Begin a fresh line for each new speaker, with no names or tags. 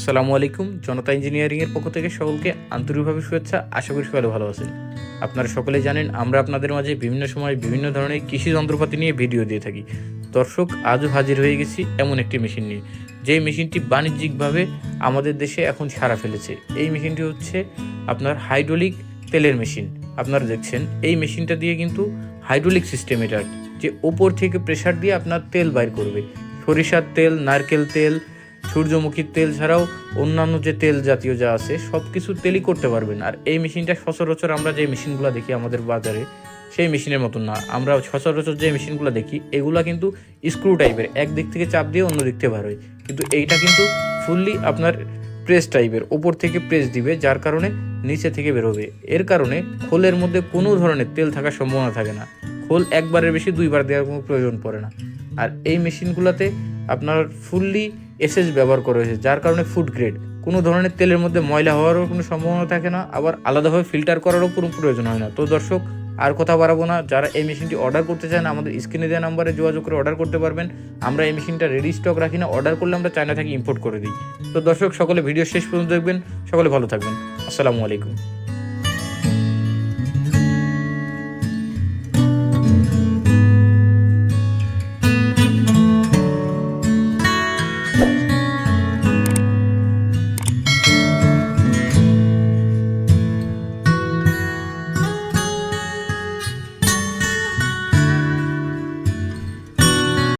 আসসালামু আলাইকুম, জনতা ইঞ্জিনিয়ারিংয়ের পক্ষ থেকে সকলকে আন্তরিকভাবে শুভেচ্ছা, আশা করি সকলে ভালো আছেন। আপনারা সকলেই জানেন, আমরা আপনাদের মাঝে বিভিন্ন সময় বিভিন্ন ধরনের কৃষি যন্ত্রপাতি নিয়ে ভিডিও দিয়ে থাকি। দর্শক, আজও হাজির হয়ে গেছি এমন একটি মেশিন নিয়ে। যে মেশিনটি বাণিজ্যিকভাবে আমাদের দেশে এখন সারা ফেলেছে। এই মেশিনটি হচ্ছে আপনার হাইড্রোলিক তেলের মেশিন। আপনারা দেখছেন, এই মেশিনটা দিয়ে কিন্তু হাইড্রোলিক সিস্টেম এটার, যে ওপর থেকে প্রেসার দিয়ে আপনার তেল বাইর করবে। সরিষার তেল, নারকেল তেল সূর্যমুখীর তেল ছাড়াও অন্যান্য যে তেল জাতীয় যা আছে সব কিছু তেলই করতে পারবেন। আর এই মেশিনটা সচরাচর আমরা যে মেশিনগুলো দেখি আমাদের বাজারে, সেই মেশিনের মতন না। আমরা সচরাচর যে মেশিনগুলো দেখি, এগুলা কিন্তু স্ক্রু টাইপের। এক দিক থেকে চাপ দিয়ে অন্য দিক থেকে বার হয়। কিন্তু এইটা কিন্তু ফুললি আপনার প্রেস টাইপের। ওপর থেকে প্রেস দিবে, যার কারণে নিচে থেকে বেরোবে এর কারণে খোলের মধ্যে কোনো ধরনের তেল থাকার সম্ভাবনা থাকে না। খোল একবারের বেশি, দুইবার দেওয়ার কোনো প্রয়োজন পড়ে না। আর এই মেশিনগুলোতে আপনার ফুললি এসএস ব্যবহার করা হয়েছে, যার কারণে ফুড গ্রেড কোনো ধরনের তেলের মধ্যে ময়লা হওয়ারও কোনো সম্ভাবনা থাকে না, আবার আলাদাভাবে ফিল্টার করারও কোনো প্রয়োজন হয় না। তো দর্শক, আর কথা বাড়াবো না, যারা এই মেশিনটি অর্ডার করতে চান, আমাদের স্ক্রিনে দেওয়া নাম্বারে যোগাযোগ করে অর্ডার করতে পারবেন। আমরা এই মেশিনটা রেডি স্টক রাখি না অর্ডার করলে আমরা চায়না থেকে ইম্পোর্ট করে দিই। তো দর্শক, সকলে ভিডিও শেষ পর্যন্ত দেখবেন, সকলে ভালো থাকবেন। আসসালামু আলাইকুম।